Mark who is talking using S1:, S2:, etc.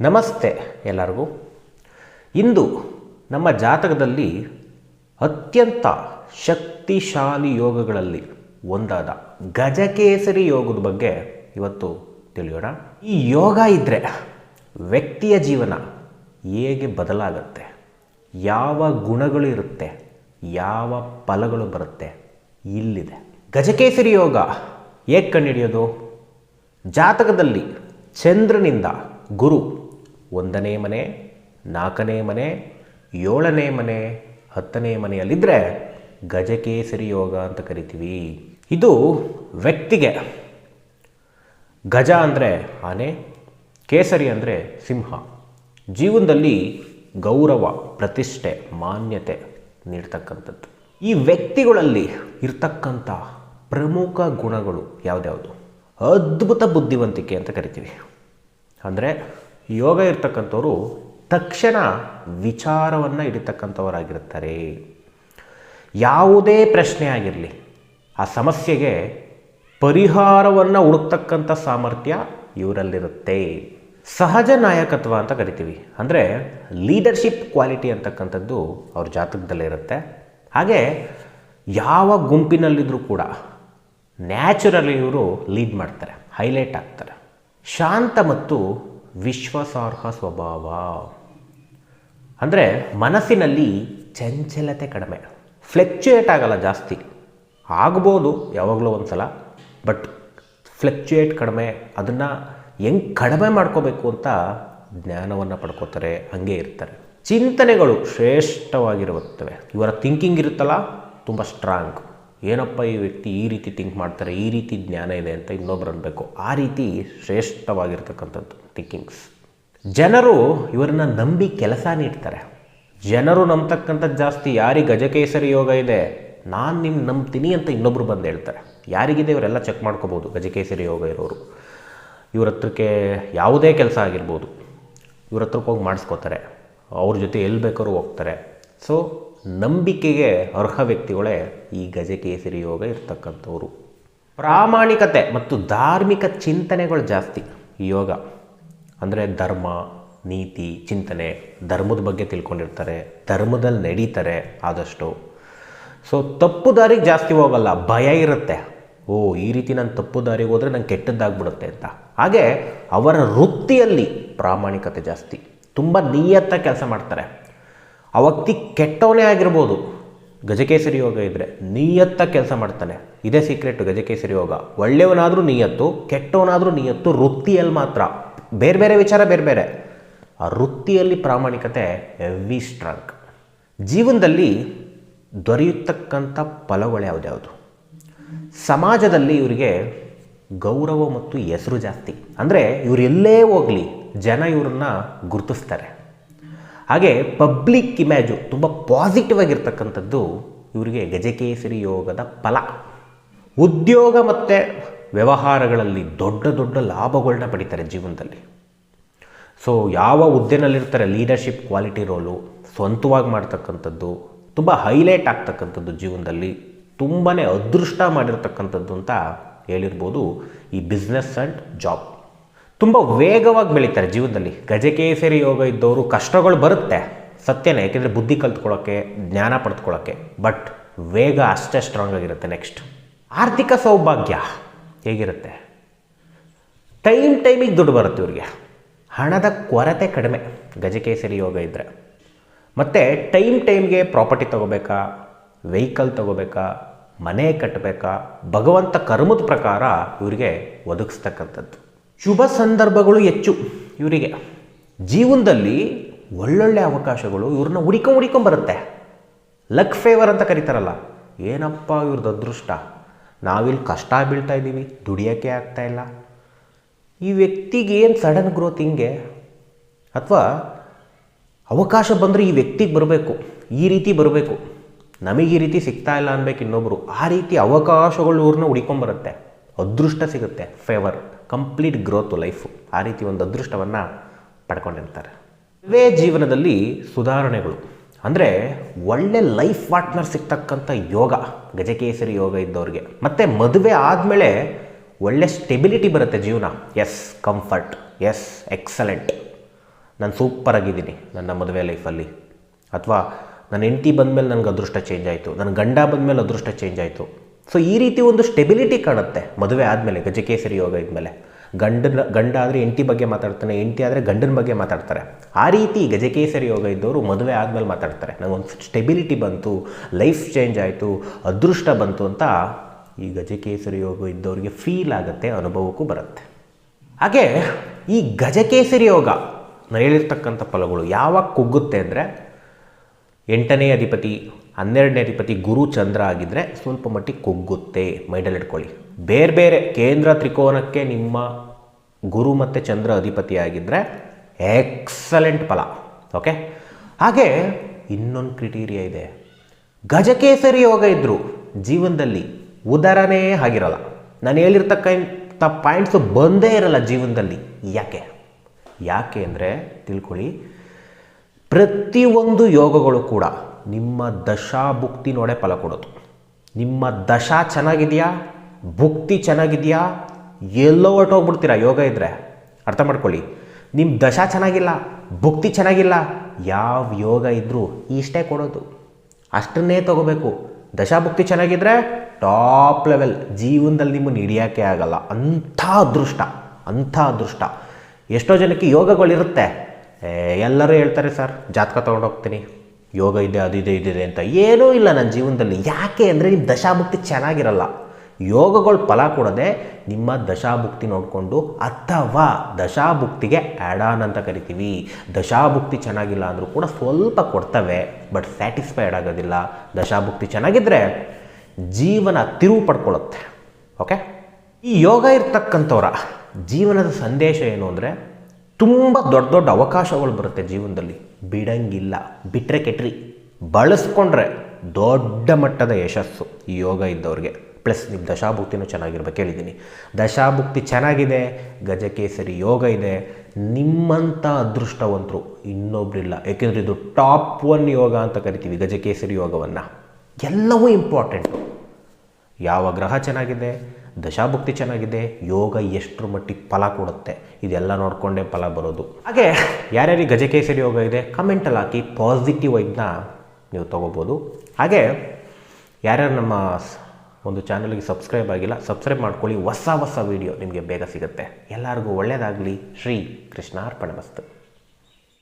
S1: ನಮಸ್ತೆ ಎಲ್ಲರಿಗೂ. ಇಂದು ನಮ್ಮ ಜಾತಕದಲ್ಲಿ ಅತ್ಯಂತ ಶಕ್ತಿಶಾಲಿ ಯೋಗಗಳಲ್ಲಿ ಒಂದಾದ ಗಜಕೇಸರಿ ಯೋಗದ ಬಗ್ಗೆ ಇವತ್ತು ತಿಳಿಯೋಣ. ಈ ಯೋಗ ಇದ್ದರೆ ವ್ಯಕ್ತಿಯ ಜೀವನ ಹೇಗೆ ಬದಲಾಗುತ್ತೆ? ಯಾವ ಗುಣಗಳು ಇರುತ್ತೆ? ಯಾವ ಫಲಗಳು ಬರುತ್ತೆ? ಇಲ್ಲಿದೆ. ಗಜಕೇಸರಿ ಯೋಗ ಹೇಗೆ ಕಂಡುಹಿಡಿಯೋದು? ಜಾತಕದಲ್ಲಿ ಚಂದ್ರನಿಂದ ಗುರು ಒಂದನೇ ಮನೆ, ನಾಲ್ಕನೇ ಮನೆ, ಏಳನೇ ಮನೆ, ಹತ್ತನೇ ಮನೆಯಲ್ಲಿದ್ದರೆ ಗಜಕೇಸರಿ ಯೋಗ ಅಂತ ಕರಿತೀವಿ. ಇದು ವ್ಯಕ್ತಿಗೆ. ಗಜ ಅಂದರೆ ಆನೆ, ಕೇಸರಿ ಅಂದರೆ ಸಿಂಹ. ಜೀವನದಲ್ಲಿ ಗೌರವ, ಪ್ರತಿಷ್ಠೆ, ಮಾನ್ಯತೆ ನೀಡ್ತಕ್ಕಂಥದ್ದು. ಈ ವ್ಯಕ್ತಿಗಳಲ್ಲಿ ಇರ್ತಕ್ಕಂಥ ಪ್ರಮುಖ ಗುಣಗಳು ಯಾವುದ್ಯಾವುದು? ಅದ್ಭುತ ಬುದ್ಧಿವಂತಿಕೆ ಅಂತ ಕರಿತೀವಿ. ಅಂದರೆ ಯೋಗ ಇರ್ತಕ್ಕಂಥವ್ರು ತಕ್ಷಣ ವಿಚಾರವನ್ನು ಹಿಡಿತಕ್ಕಂಥವರಾಗಿರ್ತಾರೆ ಯಾವುದೇ ಪ್ರಶ್ನೆ ಆಗಿರಲಿ, ಆ ಸಮಸ್ಯೆಗೆ ಪರಿಹಾರವನ್ನು ಹುಡುಕ್ತಕ್ಕಂಥ ಸಾಮರ್ಥ್ಯ ಇವರಲ್ಲಿರುತ್ತೆ. ಸಹಜ ನಾಯಕತ್ವ ಅಂತ ಕರಿತೀವಿ. ಅಂದರೆ ಲೀಡರ್ಶಿಪ್ ಕ್ವಾಲಿಟಿ ಅಂತಕ್ಕಂಥದ್ದು ಅವ್ರ ಜಾತಕದಲ್ಲಿರುತ್ತೆ ಹಾಗೆ ಯಾವ ಗುಂಪಿನಲ್ಲಿದ್ದರೂ ಕೂಡ ನ್ಯಾಚುರಲಿ ಇವರು ಲೀಡ್ ಮಾಡ್ತಾರೆ ಹೈಲೈಟ್ ಆಗ್ತಾರೆ. ಶಾಂತ ಮತ್ತು ವಿಶ್ವಾಸಾರ್ಹ ಸ್ವಭಾವ. ಅಂದರೆ ಮನಸ್ಸಿನಲ್ಲಿ ಚಂಚಲತೆ ಕಡಿಮೆ. ಫ್ಲೆಕ್ಚುಯೇಟ್ ಆಗಲ್ಲ ಜಾಸ್ತಿ. ಆಗ್ಬೋದು ಯಾವಾಗಲೂ ಒಂದು ಸಲ ಬಟ್ ಫ್ಲೆಕ್ಚುಯೇಟ್ ಕಡಿಮೆ. ಅದನ್ನು ಹೆಂಗೆ ಕಡಿಮೆ ಮಾಡ್ಕೋಬೇಕು ಅಂತ ಜ್ಞಾನವನ್ನು ಪಡ್ಕೋತಾರೆ, ಹಂಗೆ ಇರ್ತಾರೆ. ಚಿಂತನೆಗಳು ಶ್ರೇಷ್ಠವಾಗಿರುತ್ತವೆ. ಇವರ ಥಿಂಕಿಂಗ್ ಇರುತ್ತಲ್ಲ, ತುಂಬ ಸ್ಟ್ರಾಂಗ್ ಏನಪ್ಪ ಈ ವ್ಯಕ್ತಿ ಈ ರೀತಿ ಥಿಂಕ್ ಮಾಡ್ತಾರೆ, ಈ ರೀತಿ ಜ್ಞಾನ ಇದೆ ಅಂತ ಇನ್ನೊಬ್ರು ಅನ್ನಬೇಕು ಆ ರೀತಿ ಶ್ರೇಷ್ಠವಾಗಿರ್ತಕ್ಕಂಥದ್ದು ಥಿಂಕಿಂಗ್ಸ್ ಜನರು ಇವರನ್ನ ನಂಬಿ ಕೆಲಸ ನೀಡ್ತಾರೆ. ಜನರು ನಂಬ್ತಕ್ಕಂಥದ್ದು ಜಾಸ್ತಿ, ಯಾರಿಗೆ ಗಜಕೇಸರಿ ಯೋಗ ಇದೆ, ನಾನು ನಿಮ್ಮ ನಂಬ್ತೀನಿ ಅಂತ ಇನ್ನೊಬ್ರು ಬಂದು ಹೇಳ್ತಾರೆ. ಯಾರಿಗಿದೆ ಇವರೆಲ್ಲ ಚೆಕ್ ಮಾಡ್ಕೋಬೋದು, ಗಜಕೇಸರಿ ಯೋಗ ಇರೋರು. ಇವ್ರ ಹತ್ರಕ್ಕೆ ಯಾವುದೇ ಕೆಲಸ ಆಗಿರ್ಬೋದು, ಇವ್ರ ಹತ್ರಕ್ಕೆ ಹೋಗಿ ಮಾಡಿಸ್ಕೋತಾರೆ. ಅವ್ರ ಜೊತೆ ಎಲ್ಲಿ ಬೇಕಾದ್ರೂ ಹೋಗ್ತಾರೆ. ಸೊ ನಂಬಿಕೆಗೆ ಅರ್ಹ ವ್ಯಕ್ತಿಗಳೇ ಈ ಗಜಕೇಸರಿ ಯೋಗ ಇರ್ತಕ್ಕಂಥವ್ರು. ಪ್ರಾಮಾಣಿಕತೆ ಮತ್ತು ಧಾರ್ಮಿಕ ಚಿಂತನೆಗಳು ಜಾಸ್ತಿ ಯೋಗ. ಅಂದರೆ ಧರ್ಮ, ನೀತಿ, ಚಿಂತನೆ, ಧರ್ಮದ ಬಗ್ಗೆ ತಿಳ್ಕೊಂಡಿರ್ತಾರೆ, ಧರ್ಮದಲ್ಲಿ ನಡೀತಾರೆ ಆದಷ್ಟು. ಸೊ ತಪ್ಪು ದಾರಿಗೆ ಜಾಸ್ತಿ ಹೋಗಲ್ಲ, ಭಯ ಇರುತ್ತೆ. ಓ, ಈ ರೀತಿ ನಾನು ತಪ್ಪು ದಾರಿಗೆ ಹೋದರೆ ನಂಗೆ ಕೆಟ್ಟದ್ದಾಗ್ಬಿಡುತ್ತೆ ಅಂತ. ಹಾಗೆ ಅವರ ವೃತ್ತಿಯಲ್ಲಿ ಪ್ರಾಮಾಣಿಕತೆ ಜಾಸ್ತಿ. ತುಂಬ ನಿಯತ್ತಾಗಿ ಕೆಲಸ ಮಾಡ್ತಾರೆ. ಆ ವ್ಯಕ್ತಿ ಕೆಟ್ಟವನೇ ಆಗಿರ್ಬೋದು. ಗಜಕೇಸರಿ ಯೋಗ ಇದ್ದರೆ ನಿಯತ್ತಾಗಿ ಕೆಲಸ ಮಾಡ್ತಾನೆ. ಇದೇ ಸೀಕ್ರೆಟ್ ಗಜಕೇಸರಿ ಯೋಗ. ಒಳ್ಳೆಯವನಾದರೂ ನಿಯತ್ತು, ಕೆಟ್ಟವನಾದರೂ ನಿಯತ್ತು ವೃತ್ತಿಯಲ್ಲಿ ಮಾತ್ರ. ಬೇರೆ ಬೇರೆ ವಿಚಾರ ಬೇರೆ ಬೇರೆ. ಆ ವೃತ್ತಿಯಲ್ಲಿ ಪ್ರಾಮಾಣಿಕತೆ ಹೆವಿ ಸ್ಟ್ರಾಂಗ್ ಜೀವನದಲ್ಲಿ ದೊರೆಯತಕ್ಕಂಥ ಫಲಗಳು ಯಾವುದ್ಯಾವುದು? ಸಮಾಜದಲ್ಲಿ ಇವರಿಗೆ ಗೌರವ ಮತ್ತು ಹೆಸರು ಜಾಸ್ತಿ. ಅಂದರೆ ಇವರು ಎಲ್ಲೇ ಹೋಗಲಿ, ಜನ ಇವ್ರನ್ನ ಗುರುತಿಸ್ತಾರೆ. ಹಾಗೆ ಪಬ್ಲಿಕ್ ಇಮ್ಯಾಜು ತುಂಬ ಪಾಸಿಟಿವ್ ಆಗಿರ್ತಕ್ಕಂಥದ್ದು ಇವರಿಗೆ ಗಜಕೇಸರಿ ಯೋಗದ ಫಲ. ಉದ್ಯೋಗ ಮತ್ತು ವ್ಯವಹಾರಗಳಲ್ಲಿ ದೊಡ್ಡ ದೊಡ್ಡ ಲಾಭಗಳನ್ನ ಪಡಿತಾರೆ ಜೀವನದಲ್ಲಿ. ಸೊ ಯಾವ ಹುದ್ದೆನಲ್ಲಿರ್ತಾರೆ ಲೀಡರ್ಶಿಪ್ ಕ್ವಾಲಿಟಿ ರೋಲು ಸ್ವಂತವಾಗಿ ಮಾಡ್ತಕ್ಕಂಥದ್ದು, ತುಂಬ ಹೈಲೈಟ್ ಆಗ್ತಕ್ಕಂಥದ್ದು ಜೀವನದಲ್ಲಿ ತುಂಬಾ ಅದೃಷ್ಟ ಮಾಡಿರ್ತಕ್ಕಂಥದ್ದು ಅಂತ ಹೇಳಿರ್ಬೋದು ಈ ಬಿಸ್ನೆಸ್ ಆ್ಯಂಡ್ ಜಾಬ್ ತುಂಬ ವೇಗವಾಗಿ ಬೆಳೀತಾರೆ ಜೀವನದಲ್ಲಿ. ಗಜಕೇಸರಿ ಯೋಗ ಇದ್ದವರು ಕಷ್ಟಗಳು ಬರುತ್ತೆ. ಸತ್ಯನೇ ಏಕೆಂದರೆ ಬುದ್ಧಿ ಕಲ್ತ್ಕೊಳ್ಳೋಕ್ಕೆ ಜ್ಞಾನ ಪಡೆದುಕೊಳ್ಳೋಕ್ಕೆ ಬಟ್ ವೇಗ ಅಷ್ಟೇ ಸ್ಟ್ರಾಂಗ್ ಆಗಿರುತ್ತೆ ನೆಕ್ಸ್ಟ್ ಆರ್ಥಿಕ ಸೌಭಾಗ್ಯ ಹೇಗಿರುತ್ತೆ? ಟೈಮ್ ಟೈಮಿಗೆ ದುಡ್ಡು ಬರುತ್ತೆ ಇವರಿಗೆ. ಹಣದ ಕೊರತೆ ಕಡಿಮೆ ಗಜಕೇಸರಿ ಯೋಗ ಇದ್ದರೆ ಮತ್ತು ಟೈಮ್ ಟೈಮ್ಗೆ ಪ್ರಾಪರ್ಟಿ ತೊಗೋಬೇಕಾ? ವೆಹಿಕಲ್ ತೊಗೋಬೇಕಾ? ಮನೆ ಕಟ್ಟಬೇಕಾ? ಭಗವಂತ ಕರ್ಮದ ಪ್ರಕಾರ ಇವರಿಗೆ ಒದಗಿಸ್ತಕ್ಕಂಥದ್ದು. ಶುಭ ಸಂದರ್ಭಗಳು ಹೆಚ್ಚು ಇವರಿಗೆ. ಜೀವನದಲ್ಲಿ ಒಳ್ಳೊಳ್ಳೆ ಅವಕಾಶಗಳು ಇವ್ರನ್ನ ಹುಡಿಕೊಂಡು ಹುಡಿಕೊಂಬರುತ್ತೆ ಲಕ್ ಫೇವರ್ ಅಂತ ಕರೀತಾರಲ್ಲ, ಏನಪ್ಪ ಇವ್ರದ್ದು ಅದೃಷ್ಟ? ನಾವಿಲ್ಲಿ ಕಷ್ಟ ಬೀಳ್ತಾ ಇದ್ದೀವಿ, ದುಡಿಯೋಕ್ಕೆ ಆಗ್ತಾ ಇಲ್ಲ. ಈ ವ್ಯಕ್ತಿಗೆ ಏನು ಸಡನ್ ಗ್ರೋತ್ ಹಿಂಗೆ? ಅಥವಾ ಅವಕಾಶ ಬಂದರೆ ಈ ವ್ಯಕ್ತಿಗೆ ಬರಬೇಕು, ಈ ರೀತಿ ಬರಬೇಕು. ನಮಗೆ ಈ ರೀತಿ ಸಿಗ್ತಾ ಇಲ್ಲ ಅನ್ಬೇಕು ಇನ್ನೊಬ್ಬರು ಆ ರೀತಿ ಅವಕಾಶಗಳು ಇವ್ರನ್ನ ಹುಡ್ಕೊಂಬರುತ್ತೆ ಅದೃಷ್ಟ ಸಿಗುತ್ತೆ, ಫೇವರ್. ಕಂಪ್ಲೀಟ್ ಗ್ರೋತು ಲೈಫು ಆ ರೀತಿ ಒಂದು ಅದೃಷ್ಟವನ್ನು ಪಡ್ಕೊಂಡಿರ್ತಾರೆ. ಇವೇ ಜೀವನದಲ್ಲಿ ಸುಧಾರಣೆಗಳು. ಅಂದರೆ ಒಳ್ಳೆ ಲೈಫ್ ಪಾರ್ಟ್ನರ್ ಸಿಗ್ತಕ್ಕಂಥ ಯೋಗ, ಗಜಕೇಸರಿ ಯೋಗ ಇದ್ದವ್ರಿಗೆ. ಮತ್ತು ಮದುವೆ ಆದಮೇಲೆ ಒಳ್ಳೆ ಸ್ಟೆಬಿಲಿಟಿ ಬರುತ್ತೆ ಜೀವನ. ಎಸ್ ಕಂಫರ್ಟ್ ಎಸ್ ಎಕ್ಸಲೆಂಟ್ ನಾನು ಸೂಪರ್ ಆಗಿದ್ದೀನಿ ನನ್ನ ಮದುವೆ ಲೈಫಲ್ಲಿ ಅಥವಾ ನನ್ನ ಹೆಂಡತಿ ಬಂದಮೇಲೆ ನನಗೆ ಅದೃಷ್ಟ ಚೇಂಜ್ ಆಯಿತು. ನನ್ನ ಗಂಡ ಬಂದಮೇಲೆ ಅದೃಷ್ಟ ಚೇಂಜ್ ಆಯಿತು. ಸೊ ಈ ರೀತಿ ಒಂದು ಸ್ಟೆಬಿಲಿಟಿ ಕಾಣುತ್ತೆ. ಮದುವೆ ಆದಮೇಲೆ, ಗಜಕೇಸರಿ ಯೋಗ ಇದ್ಮೇಲೆ. ಗಂಡನ ಗಂಡ ಆದರೆ ಎಂಟಿ ಬಗ್ಗೆ ಮಾತಾಡ್ತಾನೆ ಎಂಟಿ ಆದರೆ ಗಂಡನ ಬಗ್ಗೆ ಮಾತಾಡ್ತಾರೆ. ಆ ರೀತಿ ಗಜಕೇಸರಿ ಯೋಗ ಇದ್ದವರು ಮದುವೆ ಆದಮೇಲೆ ಮಾತಾಡ್ತಾರೆ. ನನಗೊಂದು ಸ್ಟೆಬಿಲಿಟಿ ಬಂತು ಲೈಫ್ ಚೇಂಜ್ ಆಯಿತು, ಅದೃಷ್ಟ ಬಂತು ಅಂತ ಈ ಗಜಕೇಸರಿ ಯೋಗ ಇದ್ದವರಿಗೆ ಫೀಲ್ ಆಗುತ್ತೆ, ಅನುಭವಕ್ಕೂ ಬರುತ್ತೆ. ಹಾಗೆ, ಈ ಗಜಕೇಸರಿ ಯೋಗ ನಾನು ಹೇಳಿರ್ತಕ್ಕಂಥ ಫಲಗಳು ಯಾವಾಗ ಕುಗ್ಗುತ್ತೆ ಅಂದರೆ, ಎಂಟನೇ ಅಧಿಪತಿ ಹನ್ನೆರಡನೇ ಅಧಿಪತಿ ಗುರು ಚಂದ್ರ ಆಗಿದ್ದರೆ ಸ್ವಲ್ಪ ಮಟ್ಟಿಗೆ ಕುಗ್ಗುತ್ತೆ, ಮೈಡಲ್ ಇಟ್ಕೊಳ್ಳಿ ಬೇರೆ ಬೇರೆ ಕೇಂದ್ರ ತ್ರಿಕೋನಕ್ಕೆ ನಿಮ್ಮ ಗುರು ಮತ್ತು ಚಂದ್ರ ಅಧಿಪತಿ ಆಗಿದ್ದರೆ ಎಕ್ಸಲೆಂಟ್ ಫಲ, ಓಕೆ? ಹಾಗೆ ಇನ್ನೊಂದು ಕ್ರಿಟೀರಿಯಾ ಇದೆ. ಗಜಕೇಸರಿ ಯೋಗ ಇದ್ದರು ಜೀವನದಲ್ಲಿ ಉದರನೇ ಆಗಿರಲ್ಲ. ನಾನು ಹೇಳಿರ್ತಕ್ಕಂಥ ಪಾಯಿಂಟ್ಸು ಬಂದೇ ಇರಲ್ಲ ಜೀವನದಲ್ಲಿ. ಯಾಕೆ? ಯಾಕೆ ಅಂದರೆ ತಿಳ್ಕೊಳ್ಳಿ, ಪ್ರತಿಯೊಂದು ಯೋಗಗಳು ಕೂಡ ನಿಮ್ಮ ದಶಾ ಭುಕ್ತಿ ನೋಡೇ ಫಲ ಕೊಡೋದು. ನಿಮ್ಮ ದಶಾ ಚೆನ್ನಾಗಿದೆಯಾ? ಭುಕ್ತಿ ಚೆನ್ನಾಗಿದೆಯಾ? ಎಲ್ಲೋ ಹೊರಟೋಗ್ಬಿಡ್ತೀರಾ? ಯೋಗ ಇದ್ದರೆ ಅರ್ಥ ಮಾಡ್ಕೊಳ್ಳಿ. ನಿಮ್ಮ ದಶಾ ಚೆನ್ನಾಗಿಲ್ಲ, ಭುಕ್ತಿ ಚೆನ್ನಾಗಿಲ್ಲ, ಯಾವ ಯೋಗ ಇದ್ದರೂ ಇಷ್ಟೇ ಕೊಡೋದು. ಅಷ್ಟನ್ನೇ ತಗೋಬೇಕು. ದಶಾಭುಕ್ತಿ ಚೆನ್ನಾಗಿದ್ದರೆ ಟಾಪ್ ಲೆವೆಲ್. ಜೀವನದಲ್ಲಿ ನಿಮ್ಮನ್ನು ಹಿಡಿಯೋಕ್ಕೆ ಆಗಲ್ಲ. ಅಂಥ ಅದೃಷ್ಟ ಅಂಥ ಅದೃಷ್ಟ. ಎಷ್ಟೋ ಜನಕ್ಕೆ ಯೋಗಗಳಿರುತ್ತೆ. ಎಲ್ಲರೂ ಹೇಳ್ತಾರೆ ಸರ್, ಜಾತಕ ತೊಗೊಂಡೋಗ್ತೀನಿ. ಯೋಗ ಇದೆ, ಅದು ಇದೆ ಇದಿದೆ ಅಂತ ಏನೂ ಇಲ್ಲ ನನ್ನ ಜೀವನದಲ್ಲಿ. ಯಾಕೆ ಅಂದರೆ ನಿಮ್ಮ ದಶಾಭುಕ್ತಿ ಚೆನ್ನಾಗಿರಲ್ಲ. ಯೋಗಗಳು ಫಲ ಕೊಡದೆ ನಿಮ್ಮ ದಶಾಭುಕ್ತಿ ನೋಡಿಕೊಂಡು ಅಥವಾ ದಶಾಭುಕ್ತಿಗೆ ಆ್ಯಡ್ ಆನ್ ಅಂತ ಕರಿತೀವಿ. ದಶಾಭುಕ್ತಿ ಚೆನ್ನಾಗಿಲ್ಲ ಅಂದರೂ ಕೂಡ ಸ್ವಲ್ಪ ಕೊಡ್ತವೆ ಬಟ್ ಸ್ಯಾಟಿಸ್ಫೈಡ್ ಆಗೋದಿಲ್ಲ. ದಶಾಭುಕ್ತಿ ಚೆನ್ನಾಗಿದ್ದರೆ ಜೀವನ ತಿರುವು ಪಡ್ಕೊಳ್ಳುತ್ತೆ. ಓಕೆ ಈ ಯೋಗ ಇರ್ತಕ್ಕಂಥವ್ರ ಜೀವನದ ಸಂದೇಶ ಏನು ಅಂದರೆ ತುಂಬ ದೊಡ್ಡ ದೊಡ್ಡ ಅವಕಾಶಗಳು ಬರುತ್ತೆ ಜೀವನದಲ್ಲಿ. ಬಿಡಂಗಿಲ್ಲ. ಬಿಟ್ಟರೆ ಕೆಟ್ರಿ. ಬಳಸ್ಕೊಂಡ್ರೆ ದೊಡ್ಡ ಮಟ್ಟದ ಯಶಸ್ಸು ಈ ಯೋಗ ಇದ್ದವ್ರಿಗೆ. ಪ್ಲಸ್ ನಿಮ್ಮ ದಶಾಭುಕ್ತಿನೂ ಚೆನ್ನಾಗಿರ್ಬೇಕು. ಹೇಳಿದ್ದೀನಿ ದಶಾಭುಕ್ತಿ ಚೆನ್ನಾಗಿದೆ, ಗಜಕೇಸರಿ ಯೋಗ ಇದೆ. ನಿಮ್ಮಂಥ ಅದೃಷ್ಟವಂತರು ಇನ್ನೊಬ್ಬರಿಲ್ಲ ಏಕೆಂದರೆ ಇದು ಟಾಪ್ ಒನ್ ಯೋಗ ಅಂತ ಕರಿತೀವಿ, ಗಜಕೇಸರಿ ಯೋಗವನ್ನು. ಎಲ್ಲವೂ ಇಂಪಾರ್ಟೆಂಟು. ಯಾವ ಗ್ರಹ ಚೆನ್ನಾಗಿದೆ? ದಶಾಭುಕ್ತಿ ಚೆನ್ನಾಗಿದೆ, ಯೋಗ ಎಷ್ಟರ ಮಟ್ಟಿಗೆ ಫಲ ಕೊಡುತ್ತೆ? ಇದೆಲ್ಲ ನೋಡಿಕೊಂಡೇ ಫಲ ಬರೋದು. ಹಾಗೆ ಯಾರ್ಯಾರಿಗೆ ಗಜಕೇಸರಿ ಯೋಗ ಇದೆ ಕಮೆಂಟಲ್ಲಿ ಹಾಕಿ ಪಾಸಿಟಿವ್ ವೈಬ್ನ ನೀವು ತೊಗೋಬೋದು. ಹಾಗೆ ಯಾರ್ಯಾರು ನಮ್ಮ ಒಂದು ಚಾನಲ್ಗೆ ಸಬ್ಸ್ಕ್ರೈಬ್ ಆಗಿಲ್ಲ ಸಬ್ಸ್ಕ್ರೈಬ್ ಮಾಡ್ಕೊಳ್ಳಿ. ಹೊಸ ಹೊಸ ವೀಡಿಯೋ ನಿಮಗೆ ಬೇಗ ಸಿಗುತ್ತೆ. ಎಲ್ಲರಿಗೂ ಒಳ್ಳೆಯದಾಗಲಿ ಶ್ರೀ ಕೃಷ್ಣಾರ್ಪಣೆ ಮಸ್ತು.